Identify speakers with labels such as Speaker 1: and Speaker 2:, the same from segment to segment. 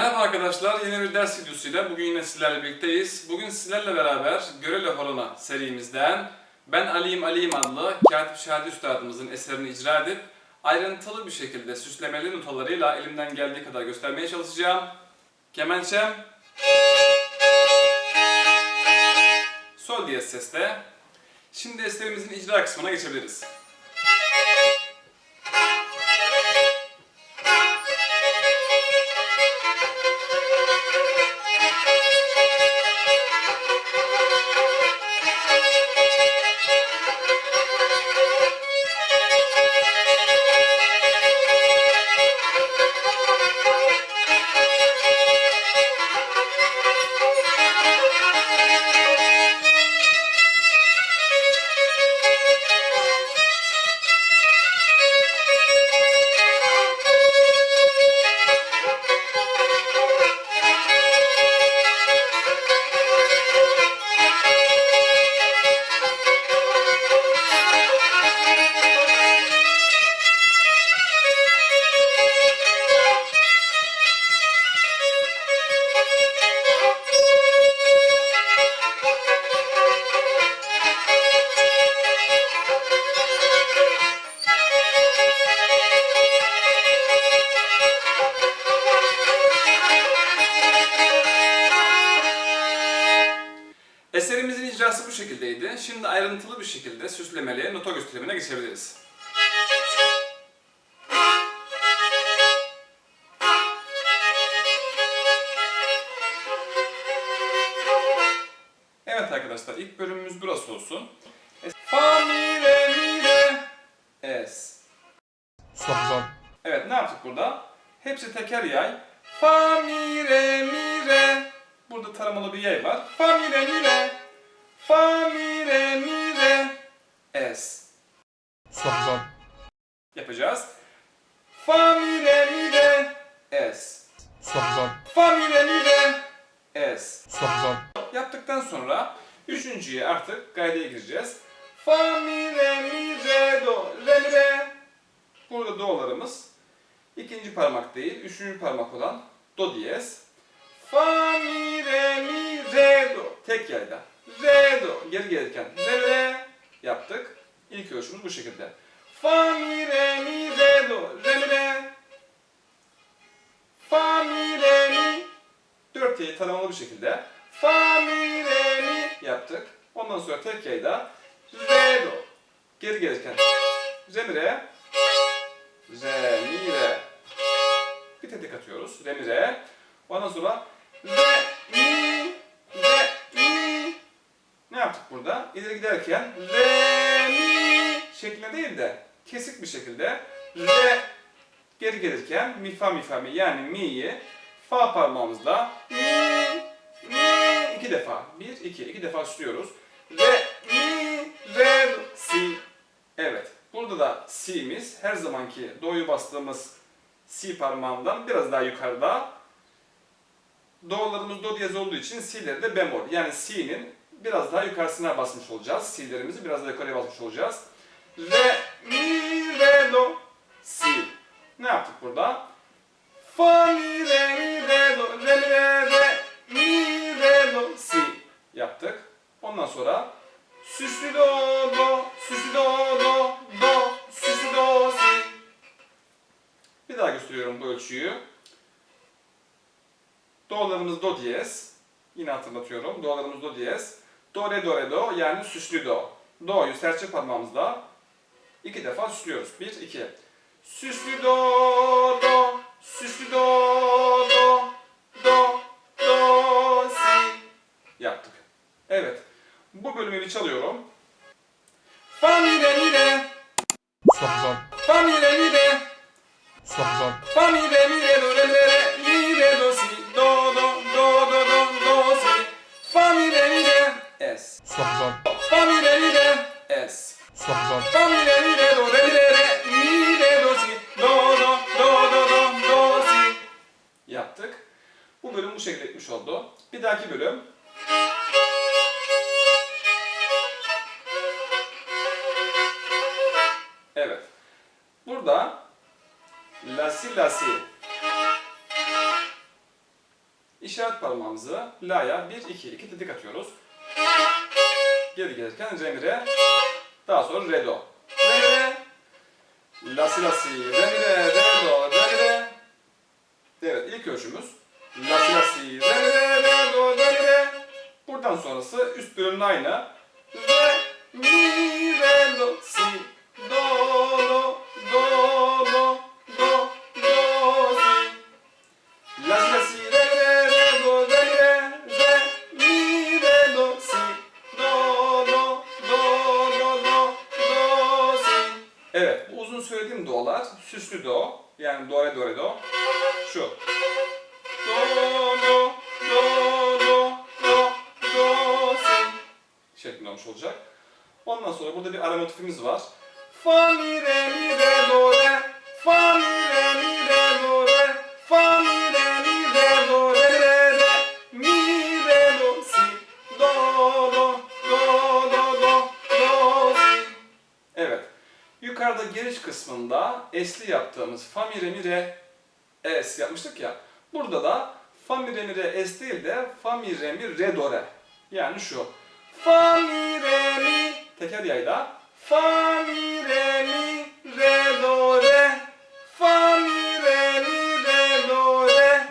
Speaker 1: Merhaba arkadaşlar, yeni bir ders videosuyla bugün yine sizlerle birlikteyiz. Bugün sizlerle beraber Görele Horona serimizden Ben Aliyim Aliyim adlı Katip Şadi Üstadımızın eserini icra edip ayrıntılı bir şekilde süslemeli notalarıyla elimden geldiği kadar göstermeye çalışacağım. Kemençem Sol diyez seste. Şimdi eserimizin icra kısmına geçebiliriz. Şekildeydi. Şimdi ayrıntılı bir şekilde süslemeli nota gösterimine geçebiliriz. Evet arkadaşlar ilk bölümümüz burası olsun. Fa mi re mi re es.
Speaker 2: Çok zor.
Speaker 1: Evet ne yaptık burada? Hepsi teker yay. Fa mi re mi re. Burada taramalı bir yay var. Fa mi re mi re. Fa mi re mi re. Es.
Speaker 2: Zor.
Speaker 1: Yapacağız. Fa mi re mi re. Es.
Speaker 2: Zor.
Speaker 1: Fa mi re mi re. Es.
Speaker 2: Zor.
Speaker 1: Yaptıktan sonra üçüncüye artık gaydaya gireceğiz. Fa mi re mi re do re mi re. Burada do'larımız ikinci parmak değil, üçüncü parmak olan do diyez. Fa mi re mi re do. Tek yayda. Re do. Geri gelirken re re yaptık. İlk ölçümüz bu şekilde. Fa mi re mi re do re mi re. Fa mi re mi dört yayı tanımlı bir şekilde fa mi re mi yaptık. Ondan sonra tek yayda re do. Geri gelirken re mi re re mi re bir tetik atıyoruz. Re mi re. Ondan sonra re burada? İleri giderken re mi şeklinde değil de kesik bir şekilde re geri gelirken mi fa mi fa mi yani mi'yi fa parmağımızla mi mi iki defa. Bir iki iki defa sürüyoruz. Re mi re si. Evet burada da si'miz her zamanki do'yu bastığımız si parmağından biraz daha yukarıda. Do'larımız do diyez olduğu için si'leri de bemol yani si'nin biraz daha yukarısına basmış olacağız si'lerimizi biraz daha yukarıya basmış olacağız re mi re do si ne yaptık burada? Fa mi re mi re do re mi re re mi re do si yaptık. Ondan sonra süslü do do süslü do do do süslü do si. Bir daha gösteriyorum bu ölçüyü. Do'larımız do diyez. Yine hatırlatıyorum. Do'larımız do diyez. Do re do re do yani süslü do. Do'yu serçe parmağımızla iki defa süslüyoruz. Bir, iki. Süslü do do, süslü do do, do do si yaptık. Evet. Bu bölümü bir çalıyorum. Fa mi re mi re,
Speaker 2: Çok zor.
Speaker 1: fa mi re mi re,
Speaker 2: Çok zor.
Speaker 1: fa mi re mi işaret parmağımızı la'ya 1 2 2 tetik atıyoruz. Geri gelirken re mi re. Daha sonra re do. Re mi re. La si la si. Re mi re do re mi re. Evet ilk ölçümüz. La si la si. Re mi re do re mi re. Buradan sonrası üst bölümün aynı. Re mi re do si giriş kısmında esli yaptığımız fa mi re mi re es yapmıştık ya. Burada da fa mi re mi re es değil de fa mi re mi re do re. Yani şu. Fa mi re mi teker yayda. Fa mi re mi re do re. Fa mi re mi re do re.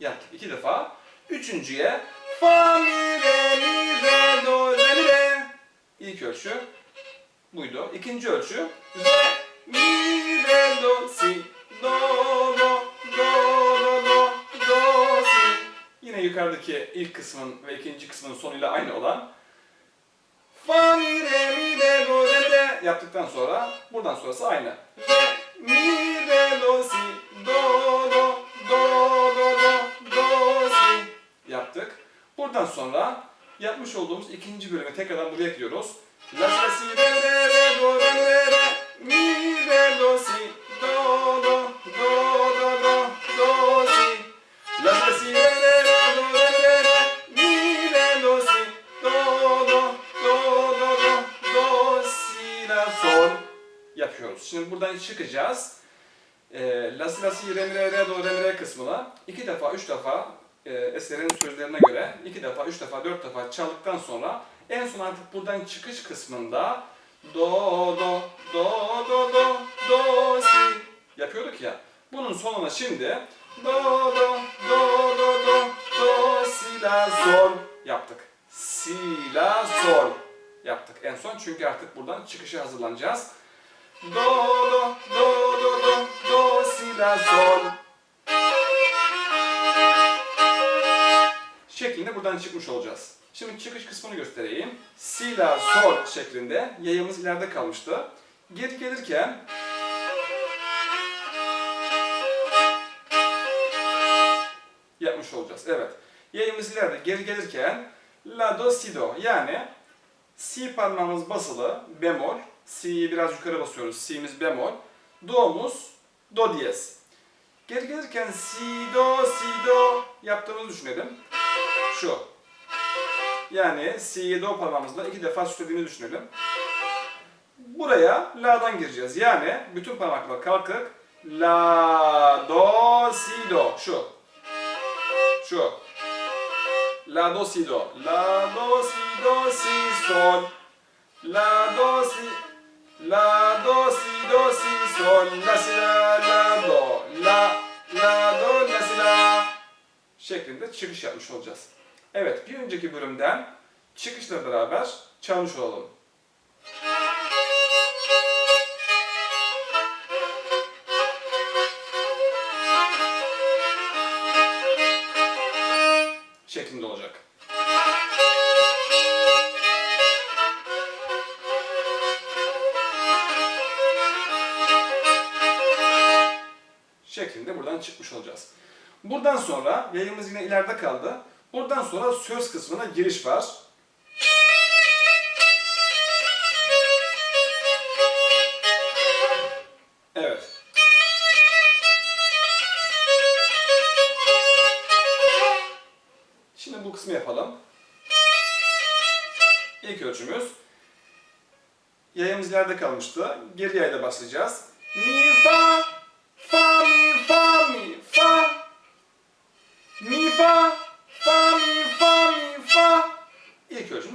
Speaker 1: Yaptık iki defa. Üçüncüye fa mi re mi re do re mi re. İlk ölçü buydu. İkinci ölçü re mi do si do do do do do si. Yine yukarıdaki ilk kısmın ve ikinci kısmın sonuyla aynı olan Fa mi re mi re do re re yaptıktan sonra buradan sonrası aynı. Re mi re do si do do do do do do si yaptık. Buradan sonra yapmış olduğumuz ikinci bölümü tekrardan buraya ekliyoruz. La si re re do re re re mi re do do do do do do do do re re do do do do do do do yapıyoruz. Şimdi buradan çıkacağız. E, la si la si re mi re re do re mi re kısmına iki defa üç defa e, eserin sözlerine göre iki defa üç defa dört defa çaldıktan sonra en son artık buradan çıkış kısmında do do do do do do si yapıyorduk ya. Bunun sonuna şimdi do do do do do do si la sol yaptık. Si la sol yaptık en son çünkü artık buradan çıkışa hazırlanacağız. Do do do do do do si la sol şeklinde buradan çıkmış olacağız. Şimdi çıkış kısmını göstereyim. Si la sol şeklinde yayımız ileride kalmıştı. Geri gelirken yapmış olacağız. Evet. Yayımız ileride geri gelirken la do si do yani si parmağımız basılı bemol si'yi biraz yukarı basıyoruz. si'miz bemol. Do'muz do diyez. Geri gelirken si do si do yaptığımızı düşünelim. Şu. Yani si'yi do parmağımızla iki defa süslediğimizi düşünelim. Buraya la'dan gireceğiz. Yani bütün parmaklar kalkık. La do si do. Şu. Şu. La do si do. La do si do si sol. La do si La do si do si sol la si la la do la la do la si la şeklinde çıkış yapmış olacağız. Evet bir önceki bölümden çıkışla beraber çalmış olalım. şeklinde olacak. şeklinde buradan çıkmış olacağız. Buradan sonra yayımız yine ileride kaldı. Buradan sonra söz kısmına giriş var. Evet. Şimdi bu kısmı yapalım. İlk ölçümüz. Yayımız ileride kalmıştı. Geri yayda başlayacağız. Mi fa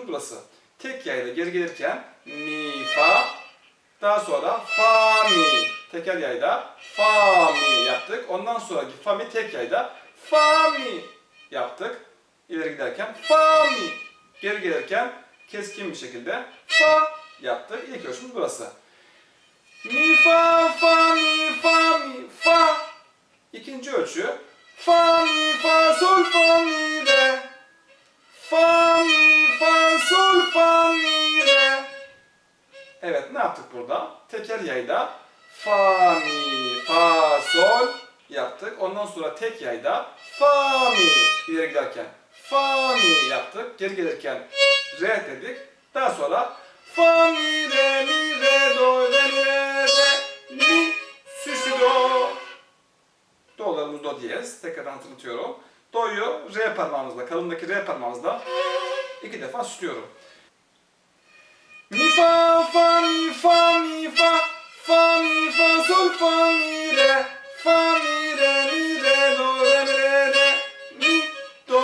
Speaker 1: burası. Tek yayla geri gelirken mi fa daha sonra fa mi teker yayda fa mi yaptık. Ondan sonraki fa mi tek yayda fa mi yaptık. İleri giderken fa mi geri gelirken keskin bir şekilde fa yaptık. İlk ölçümüz burası. Mi fa fa mi fa mi fa. İkinci ölçü fa mi fa sol fa mi re. Fa mi fa yaptık burada? Teker yayda fa mi fa sol yaptık. Ondan sonra tek yayda fa mi ileri giderken fa mi yaptık. Geri gelirken re dedik. Daha sonra fa mi re mi re do re mi re re mi süslü do. Do'larımız do diyez. Tekrar hatırlatıyorum. Do'yu re parmağımızla, kalındaki re parmağımızla iki defa süslüyorum. Mi fa fa mi fa mi fa fa mi fa sol fa mi re fa mi re mi re do re re re mi do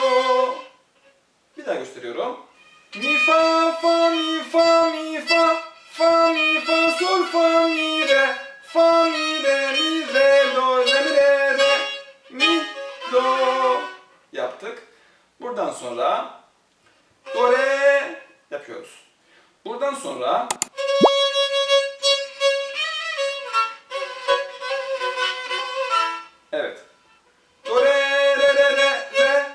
Speaker 1: Bir daha gösteriyorum. Mi fa fa mi fa mi fa fa mi fa sol fa mi re fa mi re mi re do re mi re re mi do yaptık. Buradan sonra do re yapıyoruz. Buradan sonra Evet. Do re re re re re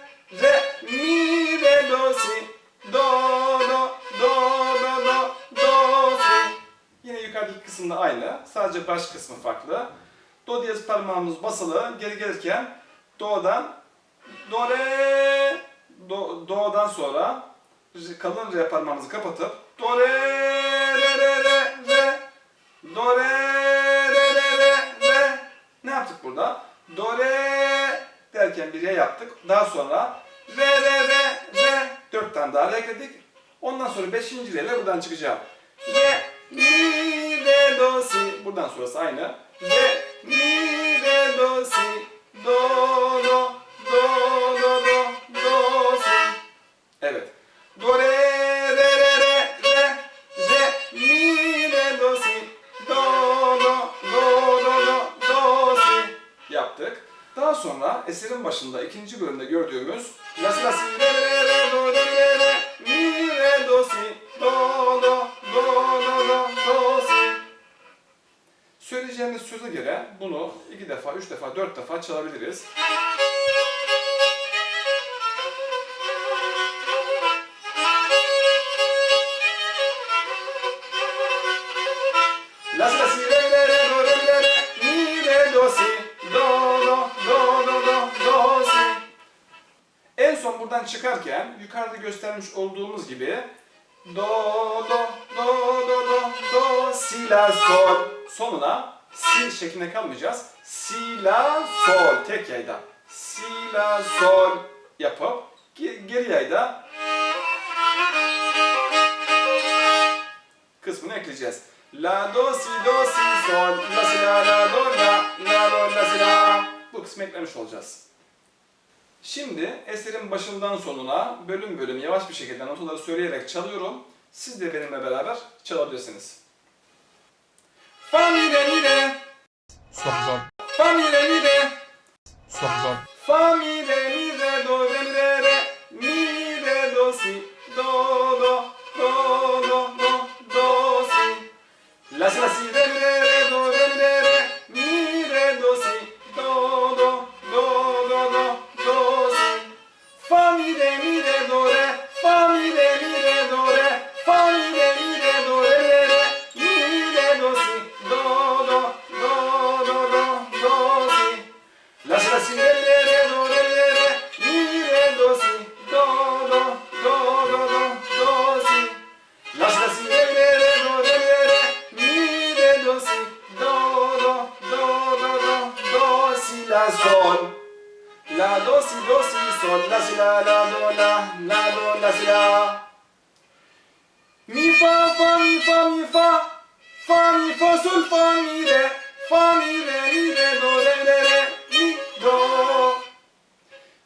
Speaker 1: re mi re do si do do do do do do si. Yine yukarıdaki kısımda aynı. Sadece baş kısmı farklı. Do diyez parmağımız basılı. Geri gelirken do'dan do re do, do'dan sonra kalın re parmağımızı kapatıp do re re re re do re re re re ne yaptık burada? Do re derken bir re yaptık. Daha sonra re re re re dört tane daha ekledik. Ondan sonra beşinci buradan çıkacağım. Re mi re do si buradan sonrası aynı. Re mi re do si do do do eserin başında ikinci bölümde gördüğümüz la la si re re re do re re re mi re do si do do do do do do si Söyleyeceğimiz söze göre bunu iki defa, üç defa, dört defa çalabiliriz. La la si re re re do re re re mi re do si do do do son buradan çıkarken yukarıda göstermiş olduğumuz gibi do do do do do do si la sol sonuna si şeklinde kalmayacağız. Si la sol tek yayda si la sol yapıp ge- geri yayda kısmını ekleyeceğiz. La do si do si sol la si la la do la la do la si la bu kısmı eklemiş olacağız. Şimdi eserin başından sonuna bölüm bölüm yavaş bir şekilde notaları söyleyerek çalıyorum. Siz de benimle beraber çalabilirsiniz. Fa mi re mi re,
Speaker 2: Samzal.
Speaker 1: fa mi re mi re,
Speaker 2: Samzal.
Speaker 1: fa mi re mi re do re mi re re, mi re do si do do do do do do si. La si la si re do si do si sol la si la la do la la do la si la mi fa fa mi fa mi fa fa mi fa sul fa mi re fa mi re mi re do re re re mi do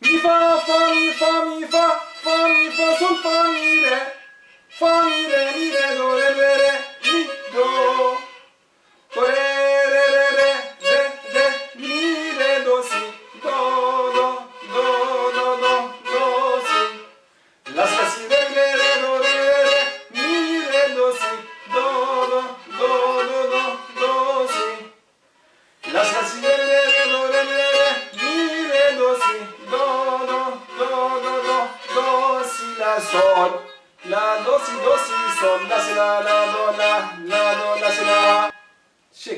Speaker 1: mi fa fa mi fa mi fa fa mi fa sul fa mi re fa mi re mi re do re re re mi do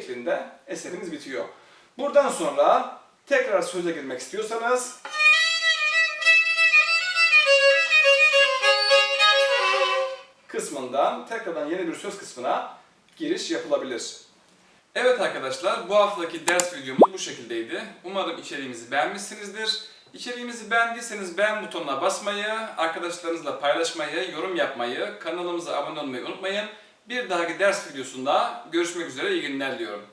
Speaker 1: şeklinde eserimiz bitiyor. Buradan sonra tekrar söze girmek istiyorsanız kısmından tekrardan yeni bir söz kısmına giriş yapılabilir. Evet arkadaşlar bu haftaki ders videomuz bu şekildeydi. Umarım içeriğimizi beğenmişsinizdir. İçeriğimizi beğendiyseniz beğen butonuna basmayı, arkadaşlarınızla paylaşmayı, yorum yapmayı, kanalımıza abone olmayı unutmayın. Bir dahaki ders videosunda görüşmek üzere iyi günler diliyorum.